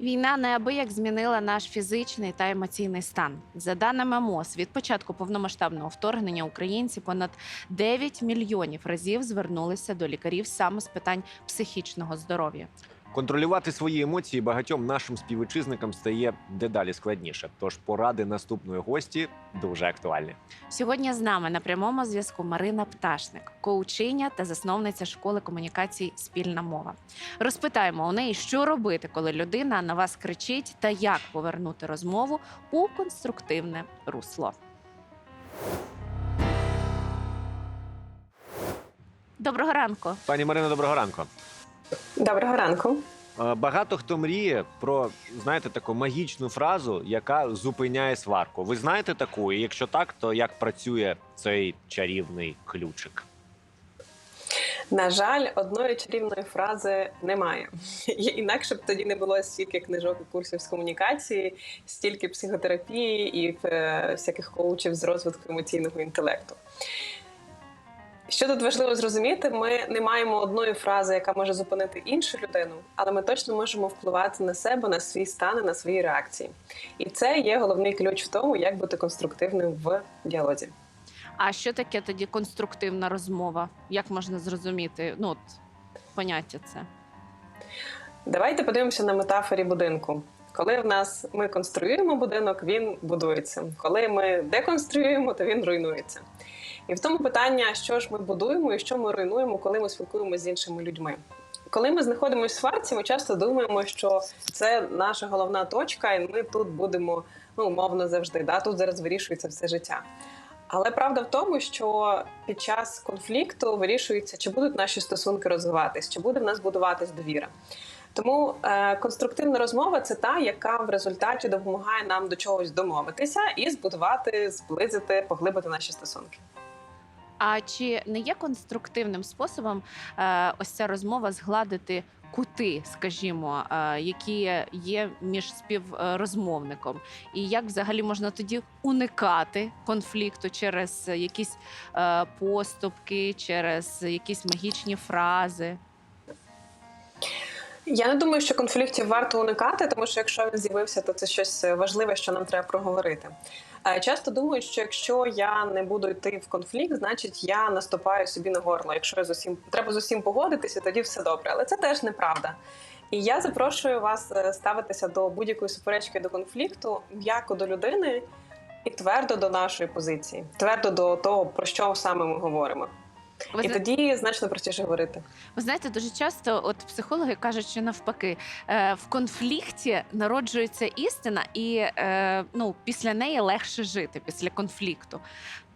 Війна неабияк змінила наш фізичний та емоційний стан. За даними МОЗ, від початку повномасштабного вторгнення українці понад 9 мільйонів разів звернулися до лікарів саме з питань психічного здоров'я. Контролювати свої емоції багатьом нашим співвітчизникам стає дедалі складніше. Тож поради наступної гості дуже актуальні. Сьогодні з нами на прямому зв'язку Марина Пташник, коучиня та засновниця школи комунікацій Спільна мова. Розпитаємо у неї, що робити, коли людина на вас кричить, та як повернути розмову у конструктивне русло. Доброго ранку. Пані Марино, доброго ранку. Доброго ранку. Е, Багато хто мріє про знаєте таку магічну фразу, яка зупиняє сварку. Ви знаєте таку? І якщо так, то як працює цей чарівний ключик? На жаль, одної чарівної фрази немає. Інакше б тоді не було стільки книжок і курсів з комунікації, стільки психотерапії і е, всяких коучів з розвитку емоційного інтелекту. Що тут важливо зрозуміти, ми не маємо одної фрази, яка може зупинити іншу людину, але ми точно можемо впливати на себе, на свій стан і на свої реакції. І це є головний ключ в тому, як бути конструктивним в діалозі. А що таке тоді конструктивна розмова? Як можна зрозуміти? Ну, от, поняття це. Давайте подивимося на метафорі будинку. Коли в нас ми конструюємо будинок, він будується. Коли ми деконструюємо, то він руйнується. І в тому питання, що ж ми будуємо і що ми руйнуємо, коли ми спілкуємося з іншими людьми. Коли ми знаходимося в сварці, ми часто думаємо, що це наша головна точка, і ми тут будемо ну, умовно завжди. Да? Тут зараз вирішується все життя. Але правда в тому, що під час конфлікту вирішується, чи будуть наші стосунки розвиватись, чи буде в нас будуватись довіра. Тому е, конструктивна розмова це та, яка в результаті допомагає нам до чогось домовитися і збудувати, зблизити, поглибити наші стосунки. А чи не є конструктивним способом е, ось ця розмова згладити кути, скажімо, е, які є між співрозмовником? І як взагалі можна тоді уникати конфлікту через якісь е, поступки, через якісь магічні фрази? Я не думаю, що конфліктів варто уникати, тому що якщо він з'явився, то це щось важливе, що нам треба проговорити. Е, Часто думають, що якщо я не буду йти в конфлікт, значить я наступаю собі на горло. Якщо я з усім треба з усім погодитися, тоді все добре. Але це теж неправда. І я запрошую вас е, ставитися до будь-якої суперечки до конфлікту м'яко до людини і твердо до нашої позиції, твердо до того, про що саме ми говоримо. Ви І зна- тоді значно простіше говорити. Ви знаєте, дуже часто от психологи кажуть, що навпаки, е, в конфлікті народжується істина, і е, ну, після неї легше жити після конфлікту.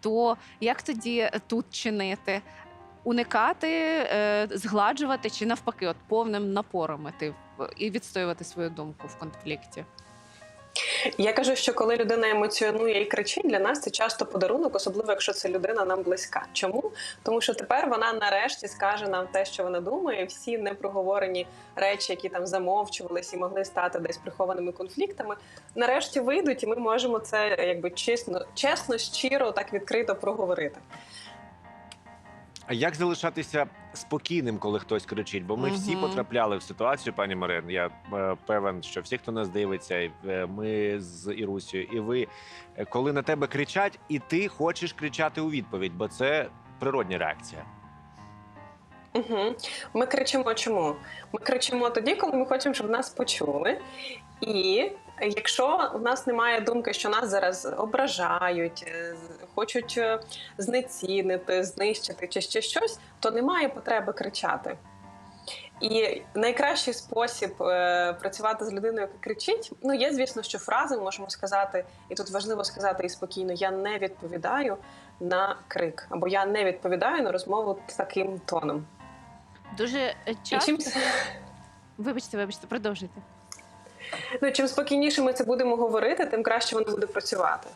То як тоді тут чинити? Уникати, е, згладжувати чи навпаки, от повним напором іти в- і відстоювати свою думку в конфлікті? Я кажу, що коли людина емоціонує і кричить, для нас це часто подарунок, особливо якщо це людина нам близька. Чому? Тому що тепер вона нарешті скаже нам те, що вона думає. Всі непроговорені речі, які там замовчувались і могли стати десь прихованими конфліктами, нарешті вийдуть, і ми можемо це якби чесно, чесно, щиро, так відкрито проговорити. А як залишатися спокійним, коли хтось кричить? Бо ми всі Мгм. потрапляли в ситуацію, пані Марин. Я е, певен, що всі, хто нас дивиться, і, е, ми з Ірусією, і ви, е, коли на тебе кричать, і ти хочеш кричати у відповідь, бо це природня реакція. Угу. Ми кричимо чому? Ми кричимо тоді, коли ми хочемо, щоб нас почули. І якщо в нас немає думки, що нас зараз ображають, е, хочуть е, знецінити, знищити чи ще щось, то немає потреби кричати. І найкращий спосіб е, працювати з людиною, яка кричить, ну є, звісно, що фрази можемо сказати, і тут важливо сказати і спокійно: я не відповідаю на крик, або я не відповідаю на розмову таким тоном. Дуже е, часто. чим, Вибачте, вибачте, продовжуйте. ну, чим спокійніше ми це будемо говорити, тим краще воно буде працювати.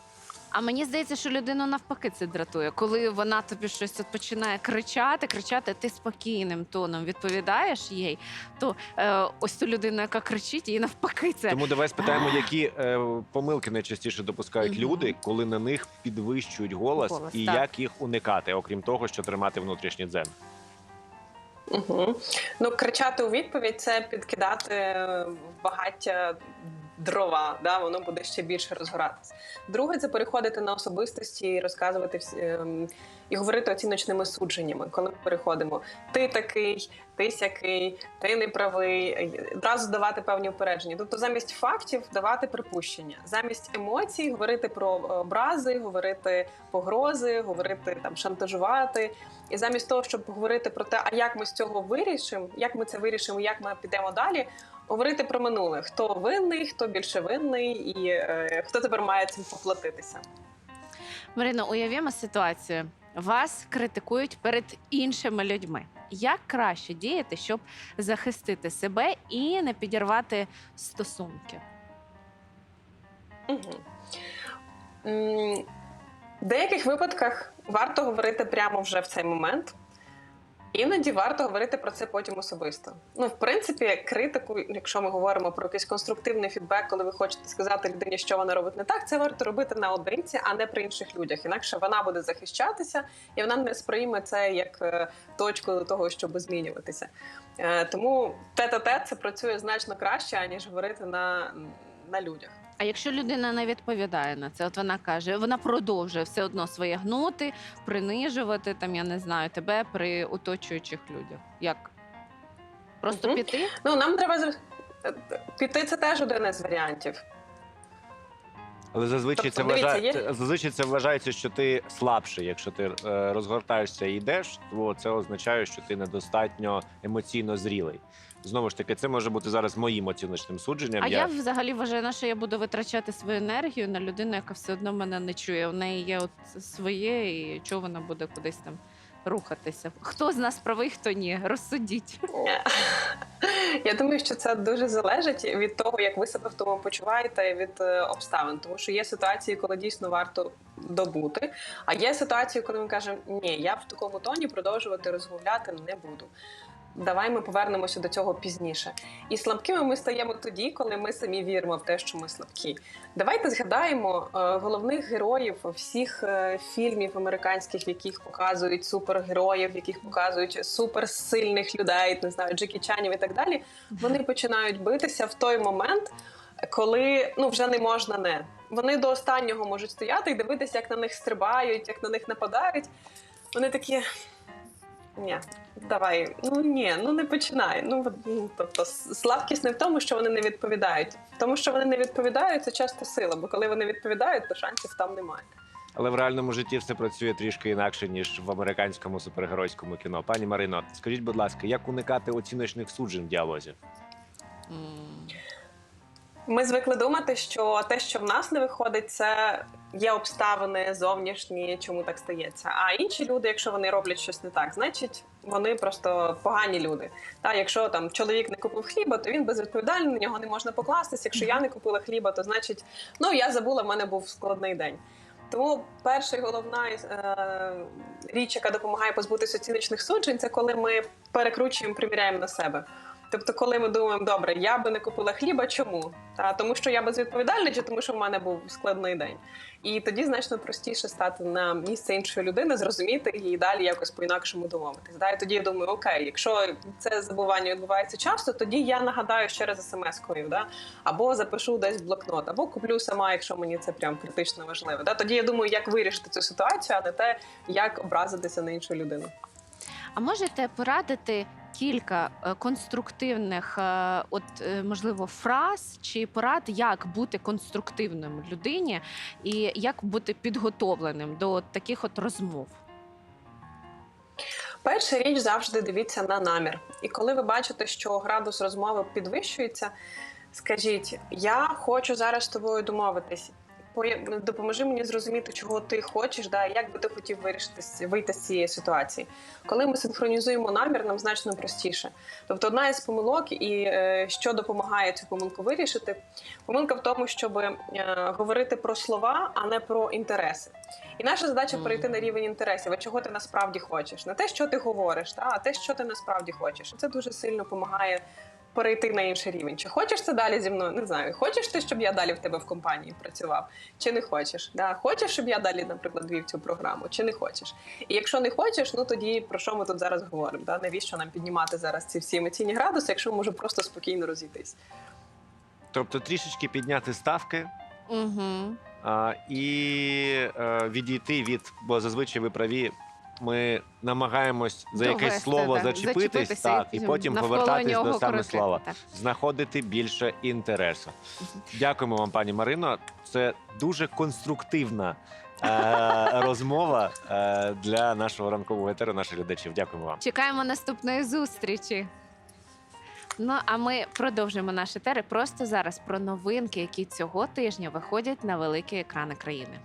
А мені здається, що людину навпаки це дратує. Коли вона тобі щось от починає кричати, кричати, ти спокійним тоном відповідаєш їй, то е, ось ту людину, яка кричить, їй навпаки це. Тому давай спитаємо, які е, помилки найчастіше допускають Мгм. люди, коли на них підвищують голос, Голос, і так. як їх уникати, окрім того, що тримати внутрішній дзен. Угу. Ну, кричати у відповідь це підкидати багаття дрова, да, воно буде ще більше розгоратися. Друге, це переходити на особистості і розказувати всі, ем, і говорити оціночними судженнями, коли ми переходимо. Ти такий, ти сякий, ти не правий, е, одразу давати певні упередження. Тобто, замість фактів давати припущення, замість емоцій говорити про образи, говорити погрози, говорити там шантажувати. І замість того, щоб говорити про те, а як ми з цього вирішимо, як ми це вирішимо, як ми підемо далі, говорити про минуле: хто винний, хто більше винний, і е, хто тепер має цим поплатитися. Марино, уявімо ситуацію. Вас критикують перед іншими людьми. Як краще діяти, щоб захистити себе і не підірвати стосунки? Угу. В деяких випадках варто говорити прямо вже в цей момент. Іноді варто говорити про це потім особисто. Ну, в принципі, критику, якщо ми говоримо про якийсь конструктивний фідбек, коли ви хочете сказати людині, що вона робить не так, це варто робити наодинці, а не при інших людях. Інакше вона буде захищатися, і вона не сприйме це як е, точку до того, щоб змінюватися. Е, Тому тет-а-тет це працює значно краще, аніж говорити на, на людях. А якщо людина не відповідає на це, от вона каже, вона продовжує все одно своє гнути, принижувати там, я не знаю, тебе при оточуючих людях. Як? Просто Мгм. піти? Ну нам треба з- піти. Це теж один із варіантів. Але зазвичай Тобто, це дивіться, вважає, є- зазвичай це вважається, що ти слабший. Якщо ти е, розгортаєшся і йдеш, то це означає, що ти недостатньо емоційно зрілий. Знову ж таки, це може бути зараз моїм оціночним судженням. А я взагалі вважаю, на що я буду витрачати свою енергію на людину, яка все одно мене не чує. У неї є от своє, і чого вона буде кудись там рухатися. Хто з нас правий, хто ні? Розсудіть. Я думаю, що це дуже залежить від того, як ви себе в тому почуваєте, від е, обставин. Тому що є ситуації, коли дійсно варто добути. А є ситуації, коли ми кажемо, ні, я в такому тоні продовжувати розмовляти не буду. Давай ми повернемося до цього пізніше. І слабкими ми стаємо тоді, коли ми самі віримо в те, що ми слабкі. Давайте згадаємо е, головних героїв всіх е, фільмів американських, в яких показують супергероїв, в яких показують суперсильних людей, не знаю, Джекі Чанів і так далі. Вони починають битися в той момент, коли ну вже не можна не. Вони до останнього можуть стояти і дивитися, як на них стрибають, як на них нападають. Вони такі. Ні, давай, ну ні, ну не починай. Ну ну, тобто слабкість не в тому, що вони не відповідають. Тому, що вони не відповідають, це часто сила, бо коли вони відповідають, то шансів там немає. Але в реальному житті все працює трішки інакше ніж в американському супергеройському кіно. Пані Марино, скажіть, будь ласка, як уникати оціночних суджень в діалозі? М. Ми звикли думати, що те, що в нас не виходить, це є обставини зовнішні, чому так стається. А інші люди, якщо вони роблять щось не так, значить вони просто погані люди. Та якщо там чоловік не купив хліба, то він безвідповідальний, на нього не можна покластися. Якщо я не купила хліба, то значить, ну я забула, в мене був складний день. Тому перша і головна е, річ, яка допомагає позбутися оціночних суджень, це коли ми перекручуємо, приміряємо на себе. Тобто, коли ми думаємо, добре, я би не купила хліба, чому? Та тому, що я безвідповідальний, чи тому, що в мене був складний день. І тоді значно простіше стати на місце іншої людини, зрозуміти її і далі якось по-інакшому домовитись. Да? Тоді я думаю, окей, якщо це забування відбувається часто, тоді я нагадаю ще раз смс-кою, да? або запишу десь в блокнот, або куплю сама, якщо мені це прям критично важливо. Да? Тоді я думаю, як вирішити цю ситуацію, а не те, як образитися на іншу людину. А можете порадити кілька е, конструктивних, е, от е, можливо, фраз чи порад, як бути конструктивним людині і як бути підготовленим до таких от розмов? Перша річ завжди дивіться на намір. І коли ви бачите, що градус розмови підвищується, скажіть: Я хочу зараз з тобою домовитись. Допоможи мені зрозуміти, чого ти хочеш, да, як би ти хотів вирішити вийти з цієї ситуації. Коли ми синхронізуємо намір, нам значно простіше. Тобто, одна із помилок, і е, що допомагає цю помилку вирішити, помилка в тому, щоб е, говорити про слова, а не про інтереси. І наша задача перейти на рівень інтересів, а чого ти насправді хочеш, не те, що ти говориш, та, а те, що ти насправді хочеш. Це дуже сильно допомагає перейти на інший рівень. Чи хочеш ти далі зі мною? Не знаю. Хочеш ти, щоб я далі в тебе в компанії працював, чи не хочеш? Да? Хочеш, щоб я далі, наприклад, вів цю програму, чи не хочеш? І якщо не хочеш, ну тоді про що ми тут зараз говоримо? Да? Навіщо нам піднімати зараз ці всі емоційні градуси, якщо ми можемо просто спокійно розійтись? Тобто трішечки підняти ставки Угу. а, і е, відійти від, бо зазвичай ви праві. Ми намагаємось за якесь Довести, слово так, зачепитись, зачепитися так, і потім навколо повертатись нього до саме крутити, слова, так. знаходити більше інтересу. Дякуємо вам, пані Марино. Це дуже конструктивна е, розмова е, для нашого ранкового етеру, наших глядачів. Дякуємо вам. Чекаємо наступної зустрічі. Ну а ми продовжуємо наші тери просто зараз про новинки, які цього тижня виходять на великі екрани країни.